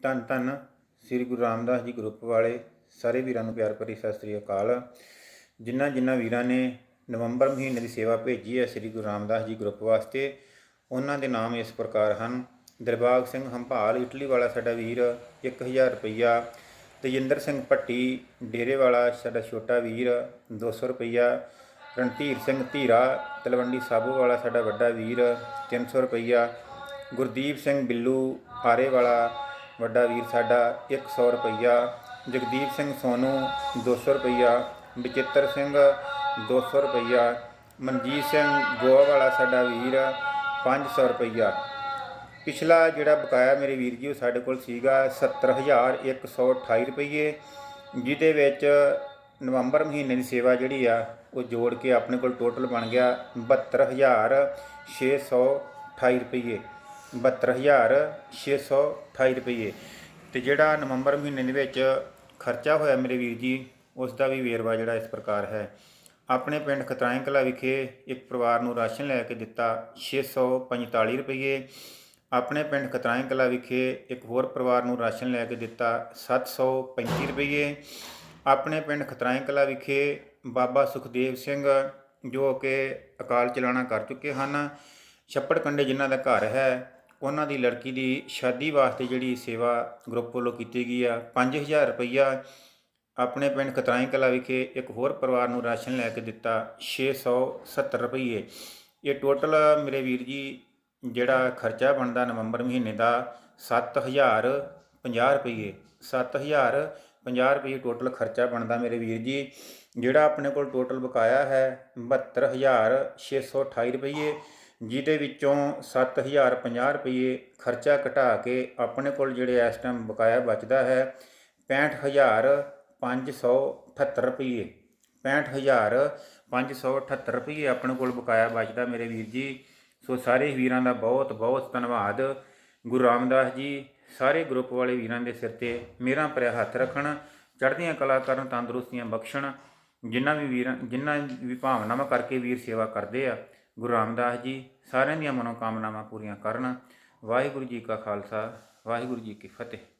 ਧੰਨ ਧੰਨ ਸ੍ਰੀ ਗੁਰੂ ਰਾਮਦਾਸ ਜੀ ਗਰੁੱਪ ਵਾਲੇ, ਸਾਰੇ ਵੀਰਾਂ ਨੂੰ ਪਿਆਰ ਭਰੀ ਸਤਿ ਸ੍ਰੀ ਅਕਾਲ। ਜਿਨ੍ਹਾਂ ਜਿਨ੍ਹਾਂ ਵੀਰਾਂ ਨੇ ਨਵੰਬਰ ਮਹੀਨੇ ਦੀ ਸੇਵਾ ਭੇਜੀ ਹੈ ਸ੍ਰੀ ਗੁਰੂ ਰਾਮਦਾਸ ਜੀ ਗਰੁੱਪ ਵਾਸਤੇ, ਉਹਨਾਂ ਦੇ ਨਾਮ ਇਸ ਪ੍ਰਕਾਰ ਹਨ। ਦਿਲਬਾਗ ਸਿੰਘ ਹੰਪਾਲ ਇਟਲੀ ਵਾਲਾ ਸਾਡਾ ਵੀਰ 1000 ਰੁਪਈਆ। ਤੇਜਿੰਦਰ ਸਿੰਘ ਭੱਟੀ, ਡੇਰੇ ਵਾਲਾ ਸਾਡਾ ਛੋਟਾ ਵੀਰ 200 ਰੁਪਈਆ। ਰਣਧੀਰ ਸਿੰਘ ਧੀਰਾ, ਤਲਵੰਡੀ ਸਾਬੋ ਵਾਲਾ ਸਾਡਾ ਵੱਡਾ ਵੀਰ 300 ਰੁਪਈਆ। ਗੁਰਦੀਪ ਸਿੰਘ ਬਿੱਲੂ, ਆਰੇ ਵਾਲਾ ਵੱਡਾ ਵੀਰ ਸਾਡਾ 100 ਰੁਪਈਆ, ਜਗਦੀਪ ਸਿੰਘ ਸੋਨੂ 200 ਰੁਪਈਆ, ਬਚਿੱਤਰ ਸਿੰਘ 200 ਰੁਪਈਆ, ਮਨਜੀਤ ਸਿੰਘ ਗੋਆ ਵਾਲਾ ਸਾਡਾ ਵੀਰ 500 ਰੁਪਈਆ। ਪਿਛਲਾ ਜਿਹੜਾ ਬਕਾਇਆ ਮੇਰੇ ਵੀਰ ਜੀ ਉਹ ਸਾਡੇ ਕੋਲ ਸੀਗਾ 70128 ਰੁਪਏ ਜਿਹਦੇ ਵਿੱਚ ਨਵੰਬਰ ਮਹੀਨੇ ਦੀ ਸੇਵਾ ਜਿਹੜੀ ਆ, ਉਹ ਜੋੜ ਕੇ ਆਪਣੇ ਕੋਲ ਟੋਟਲ ਬਣ ਗਿਆ 72628 ਰੁਪਏ 72628 ਰੁਪਏ ਤੇ ਜਿਹੜਾ ਨਵੰਬਰ ਮਹੀਨੇ ਦੇ ਵਿੱਚ ਖਰਚਾ ਹੋਇਆ ਮੇਰੇ ਵੀਰ ਜੀ ਉਸ ਦਾ ਵੀ ਵੇਰਵਾ ਜਿਹੜਾ ਇਸ ਪ੍ਰਕਾਰ ਹੈ। ਆਪਣੇ ਪਿੰਡ ਖਤਰਾਏ ਕਲਾ ਵਿਖੇ ਇੱਕ ਪਰਿਵਾਰ ਨੂੰ ਰਾਸ਼ਨ ਲੈ ਕੇ ਦਿੱਤਾ 645 ਰੁਪਏ ਆਪਣੇ ਪਿੰਡ ਖਤਰਾਏ ਕਲਾ ਵਿਖੇ ਇੱਕ ਹੋਰ ਪਰਿਵਾਰ ਨੂੰ ਰਾਸ਼ਨ ਲੈ ਕੇ ਦਿੱਤਾ 735 ਰੁਪਏ ਆਪਣੇ ਪਿੰਡ ਖਤਰਾਏ ਕਲਾ ਵਿਖੇ ਬਾਬਾ ਸੁਖਦੇਵ ਸਿੰਘ ਜੋ ਕਿ ਅਕਾਲ ਚਲਾਣਾ ਕਰ ਚੁੱਕੇ ਹਨ। ਛੱਪੜ ਕੰਡੇ ਜਿਨ੍ਹਾਂ ਦਾ ਘਰ ਹੈ ਉਹਨਾਂ ਦੀ ਲੜਕੀ ਦੀ ਸ਼ਾਦੀ ਵਾਸਤੇ ਜਿਹੜੀ ਸੇਵਾ ਗਰੁੱਪ ਵੱਲੋਂ ਕੀਤੀ ਗਈ ਆ। 5000 ਰੁਪਈਆ ਆਪਣੇ ਪਿੰਡ ਖਤਰਾਈ ਕਲਾ ਵਿਖੇ ਇੱਕ ਹੋਰ ਪਰਿਵਾਰ ਨੂੰ ਰਾਸ਼ਨ ਲੈ ਕੇ ਦਿੱਤਾ 670 ਰੁਪਏ ਇਹ ਟੋਟਲ ਮੇਰੇ ਵੀਰ ਜੀ ਜਿਹੜਾ ਖਰਚਾ ਬਣਦਾ ਨਵੰਬਰ ਮਹੀਨੇ ਦਾ 7050 ਰੁਪਏ 7050 ਰੁਪਏ ਟੋਟਲ ਖਰਚਾ ਬਣਦਾ ਮੇਰੇ ਵੀਰ ਜੀ, ਜਿਹੜਾ ਆਪਣੇ ਕੋਲ ਟੋਟਲ ਬਕਾਇਆ ਹੈ 72628 ਰੁਪਏ ਜਿਹਦੇ ਵਿੱਚੋਂ 7050 ਰੁਪਏ ਖਰਚਾ ਘਟਾ ਕੇ ਆਪਣੇ ਕੋਲ ਜਿਹੜੇ ਇਸ ਟਾਈਮ ਬਕਾਇਆ ਬਚਦਾ ਹੈ 65578 ਰੁਪਏ 65578 ਰੁਪਏ ਆਪਣੇ ਕੋਲ ਬਕਾਇਆ ਬਚਦਾ ਮੇਰੇ ਵੀਰ ਜੀ। ਸੋ ਸਾਰੇ ਵੀਰਾਂ ਦਾ ਬਹੁਤ ਬਹੁਤ ਧੰਨਵਾਦ। ਗੁਰੂ ਰਾਮਦਾਸ ਜੀ, ਸਾਰੇ ਗਰੁੱਪ ਵਾਲੇ ਵੀਰਾਂ ਦੇ ਸਿਰ ਤੇ ਮੇਰਾ ਭਰਿਆ ਹੱਥ ਰੱਖਣ, ਚੜ੍ਹਦੀਆਂ ਕਲਾ ਕਰਨ, ਤੰਦਰੁਸਤੀਆਂ ਬਖਸ਼ਣ ਜਿਨ੍ਹਾਂ ਵੀ ਵੀਰਾਂ ਜਿਨ੍ਹਾਂ ਵੀ ਭਾਵਨਾਵਾਂ ਕਰਕੇ ਵੀਰ ਸੇਵਾ ਕਰਦੇ ਆ ਗੁਰੂ ਰਾਮਦਾਸ ਜੀ ਸਾਰਿਆਂ ਦੀਆਂ ਮਨੋਕਾਮਨਾਵਾਂ ਪੂਰੀਆਂ ਕਰਨ। ਵਾਹਿਗੁਰੂ ਜੀ ਕਾ ਖਾਲਸਾ, ਵਾਹਿਗੁਰੂ ਜੀ ਕੀ ਫਤਿਹ।